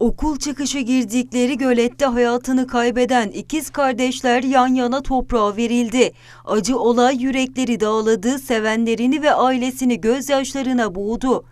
Okul çıkışı girdikleri gölette hayatını kaybeden ikiz kardeşler yan yana toprağa verildi. Acı olay yürekleri dağladı, sevenlerini ve ailesini gözyaşlarına boğdu.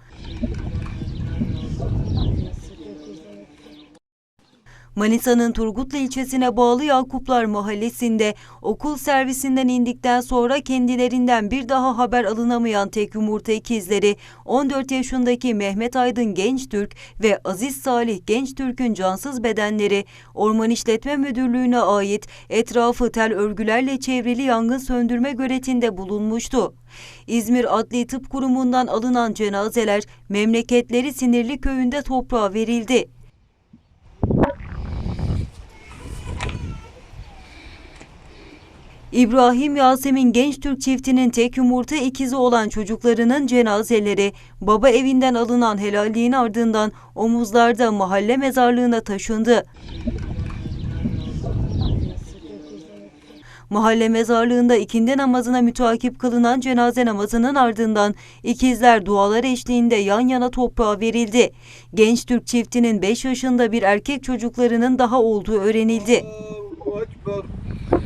Manisa'nın Turgutlu ilçesine bağlı Yakuplar Mahallesi'nde okul servisinden indikten sonra kendilerinden bir daha haber alınamayan tek yumurta ikizleri 14 yaşındaki Mehmet Aydın Gençtürk ve Aziz Salih Gençtürk'ün cansız bedenleri Orman İşletme Müdürlüğü'ne ait etrafı tel örgülerle çevrili yangın söndürme göletinde bulunmuştu. İzmir Adli Tıp Kurumu'ndan alınan cenazeler memleketleri Sinirli köyünde toprağa verildi. İbrahim Yasemin Gençtürk çiftinin tek yumurta ikizi olan çocuklarının cenazeleri baba evinden alınan helalliğin ardından omuzlarda mahalle mezarlığına taşındı. Mahalle mezarlığında ikindi namazına mütakip kılınan cenaze namazının ardından ikizler dualar eşliğinde yan yana toprağa verildi. Genç Türk çiftinin 5 yaşında bir erkek çocuklarının daha olduğu öğrenildi. Allahu.